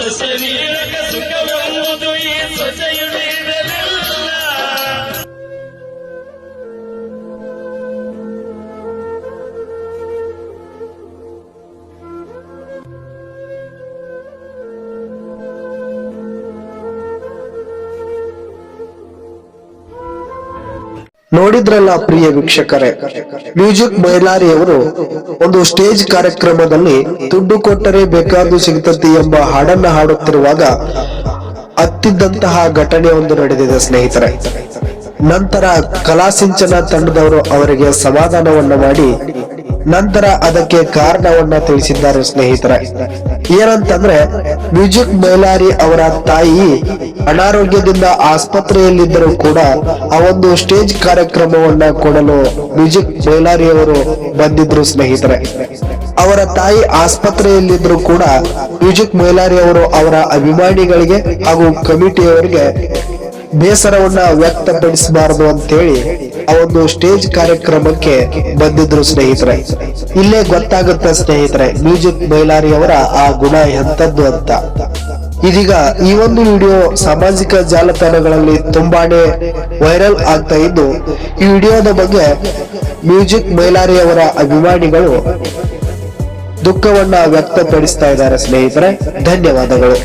Ese niño que su cabrón no te hizo ನೋಡಿದ್ರಲ್ಲ ಪ್ರಿಯ ವೀಕ್ಷಕರೇ, music ಮೈಲಾರಿಯವರು ಒಂದು ಸ್ಟೇಜ್ ಕಾರ್ಯಕ್ರಮದಲ್ಲಿ ದುಡ್ಡು ಕೊಟ್ಟರೆ ಬೇಕಾದ್ದು ಸಿಗ್ತತಿ ಎಂಬ ಹಾಡನ್ನ ಹಾಡುತ್ತಿರುವಾಗ ಅತ್ತಿದ್ದಂತಹ ಘಟನೆ ಒಂದು ನಡೆದಿದೆ, ಸ್ನೇಹಿತರೆ. ನಂತರ ಕಲಾಸಿಂಚನ ತಂಡದವರು ಅವರಿಗೆ ಸಮಾಧಾನವನ್ನ ಮಾಡಿ ನಂತರ ಅದಕ್ಕೆ ಕಾರಣವನ್ನ ತಿಳಿಸಿದ್ದಾರೆ ಸ್ನೇಹಿತರೆ. ಏನಂತಂದ್ರೆ, ಮ್ಯೂಜಿಕ್ ಬೈಲಾರಿ ಅವರ ತಾಯಿ ಅನಾರೋಗ್ಯದಿಂದ ಆಸ್ಪತ್ರೆಯಲ್ಲಿದ್ದರೂ ಕೂಡ ಆ ಒಂದು ಸ್ಟೇಜ್ ಕಾರ್ಯಕ್ರಮವನ್ನ ಕೊಡಲು ಮ್ಯೂಜಿಕ್ ಬೈಲಾರಿ ಅವರು ಬಂದಿದ್ರು ಸ್ನೇಹಿತರೆ. ಅವರ ತಾಯಿ ಆಸ್ಪತ್ರೆಯಲ್ಲಿದ್ದರೂ ಕೂಡ ಮ್ಯೂಜಿಕ್ ಮೈಲಾರಿ ಅವರು ಅವರ ಅಭಿಮಾನಿಗಳಿಗೆ ಹಾಗೂ ಕಮಿಟಿಯವರಿಗೆ ಬೇಸರವನ್ನ ವ್ಯಕ್ತಪಡಿಸಬಾರದು ಅಂತೇಳಿ ಆ ಒಂದು ಸ್ಟೇಜ್ ಕಾರ್ಯಕ್ರಮಕ್ಕೆ ಬಂದಿದ್ರು ಸ್ನೇಹಿತರೆ. ಇಲ್ಲೇ ಗೊತ್ತಾಗುತ್ತೆ ಸ್ನೇಹಿತರೆ, ಮ್ಯೂಸಿಕ್ ಬೈಲಾರಿ ಅವರ ಆ ಗುಣ ಎಂತದ್ದು ಅಂತ. ಇದೀಗ ಈ ಒಂದು ವಿಡಿಯೋ ಸಾಮಾಜಿಕ ಜಾಲತಾಣಗಳಲ್ಲಿ ತುಂಬಾನೇ ವೈರಲ್ ಆಗ್ತಾ ಇದ್ದು, ಈ ವಿಡಿಯೋದ ಬಗ್ಗೆ ಮ್ಯೂಸಿಕ್ ಮೈಲಾರಿ ಅವರ ಅಭಿಮಾನಿಗಳು ದುಃಖವನ್ನ ವ್ಯಕ್ತಪಡಿಸ್ತಾ ಇದ್ದಾರೆ ಸ್ನೇಹಿತರೆ. ಧನ್ಯವಾದಗಳು.